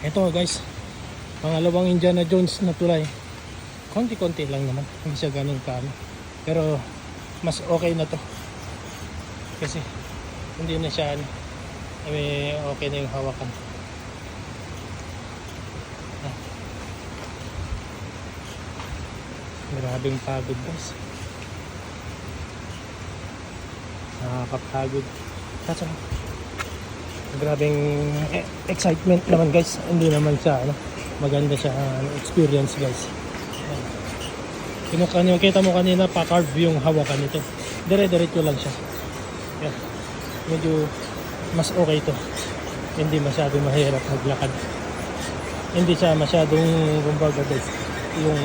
Ito guys, pangalawang Indiana Jones na tulay. Konti-konti lang naman, hindi siya ganun kaano. Pero mas okay na to. Kasi hindi na siya ano, eh, okay na yung hawakan. Ah. Grabing pagod guys. Nakakapagod. Kaso, grabing e- excitement naman guys. Hindi naman siya ano, maganda siya ano, experience guys. Kinuha kita mo kanina pa-carve yung hawakan nito. Dire-diretso lang siya. Yan. Medyo mas okay to. Hindi masyadong mahirap maglakad. Hindi siya masyadong kumbaga guys. Yung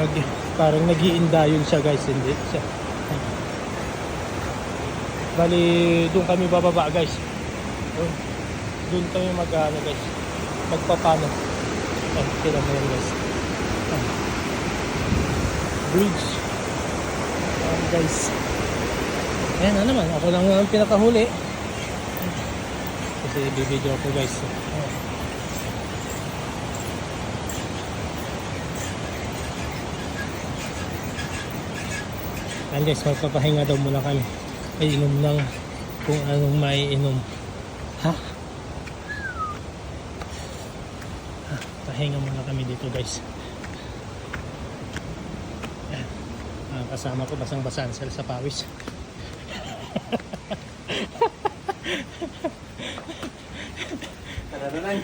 nag parang nagiindayon siya guys. Hindi siya. Bali, doon kami bababa guys. Doon, doon kami mag ano guys. Magpapano. Ayan, kita mo yan guys. Ayan. Bridge. Ayan guys. Ayan na naman, ako lang ang pinakahuli. Kasi bibidyo ako guys. Ayan. Ayan guys, magpapahinga daw muna kami. Ay, inom ng kung anong maiinom. Ha? Ha? Pahinga muna kami dito guys. Ayan. Ah, kasama ko basang-basa sila sa pawis. Ano na lang?